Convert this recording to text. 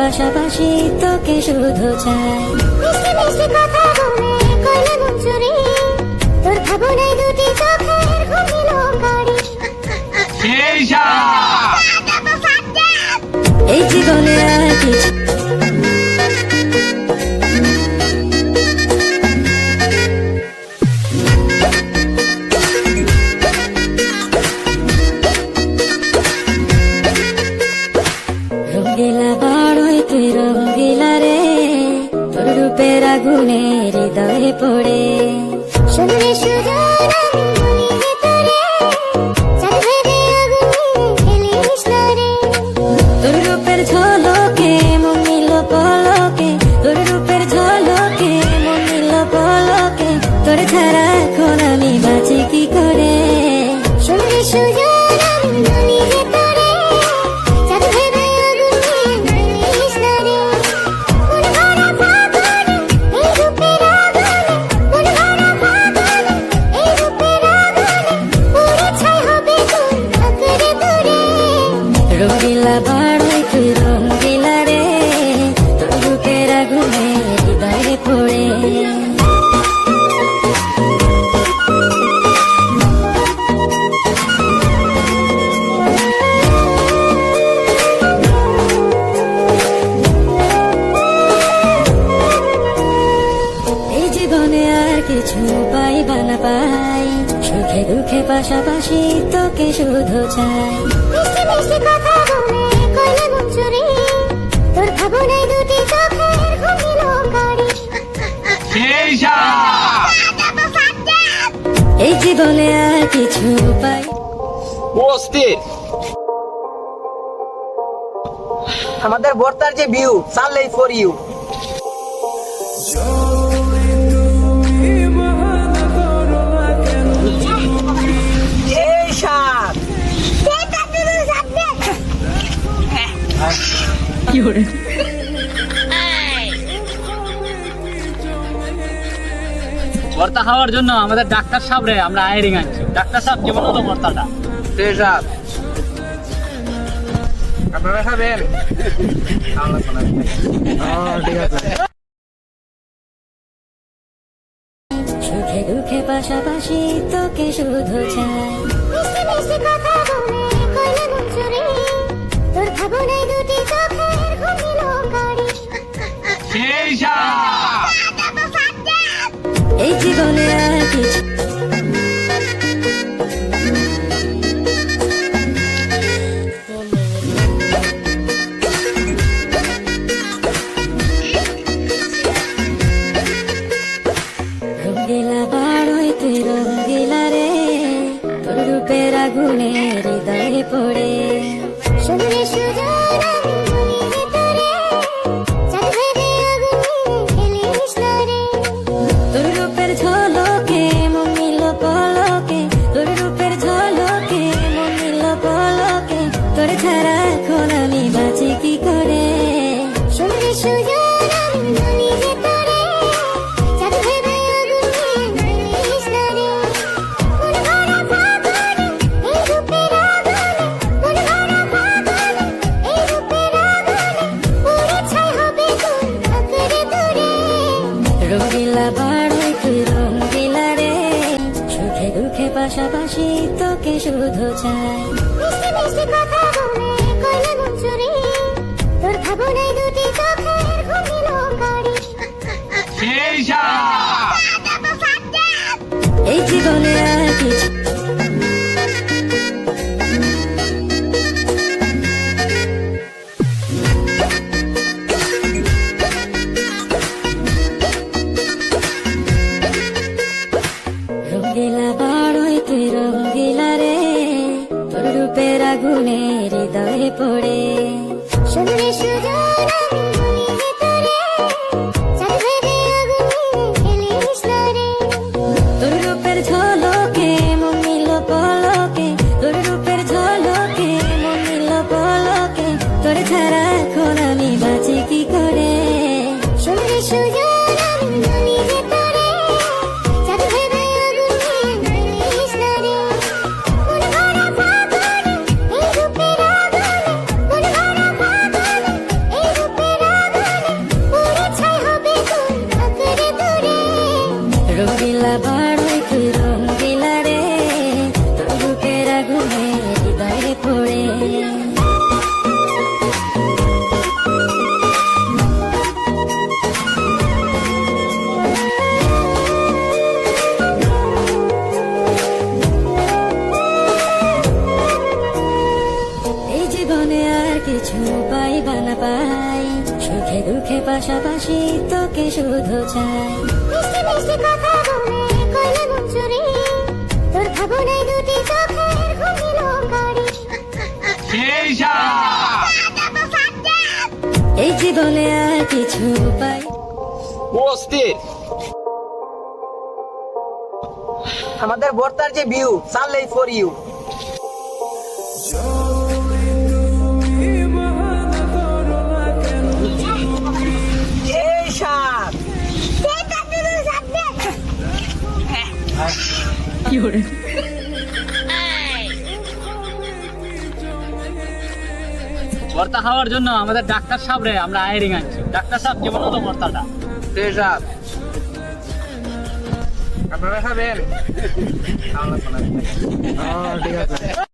পাশাপাশি তোকে শুধু চাই। মিষ্টি মিষ্টি কথা বলে কইলে মন চুরি তোর ভাবনায় দুটি চোখের ঘুমিল গাড়ি। তোকে শুধু চাই। মিষ্টি মিষ্টি কথা বলে কইলে মন চুরি। তোর ভাবনায় দুটি চোখের ঘুমিল গাড়ি। এই জীবনে আর কিছু পাই। বসতে আমাদের বর্তার যে ভিউ সানলাই ফর ইউ ভর্তা খাওয়ার জন্য আমাদের ডাক্তার সাহেব রে আমরা আয়ারিং আনছি। ডাক্তার সাহেব কেমন হতো ভর্তাটা? সাত আপনারা খাবেন? ঠিক আছে সুখে দুঃখে পাশাপাশি তোকে শুধু চাই। মিষ্টি মিষ্টি কথা বলে কইলে মন চুরি। তোর ভাবনায় দুটি চোখের আগুনে হৃদয়ে পড়ে। সুন্দর সুজন রঙ্গিলা বাড়ই তুই রঙ্গিলা রে। সুখে দুঃখে পাশাপাশি তোকে শুধু চাই। মিষ্টি মিষ্টি কথা বলে কইলা চুরি তোর ভাবনায় আগুনে হৃদয়ে পড়ে। শুনলে সুজন। love. দুঃখে পাশাপাশি তোকে শুধু চাই এই জীবনে আর কিছু পাই আমাদের বর্তার যে ভিউ সানলাই ফর ইউ ভর্তা খাওয়ার জন্য আমাদের ডাক্তার সাহেব রে আমরা আয়ারিং আনছি। ডাক্তার সাহেব কেমন হলো ভর্তাটা? সাপ আপনারা খাবেন? ঠিক আছে।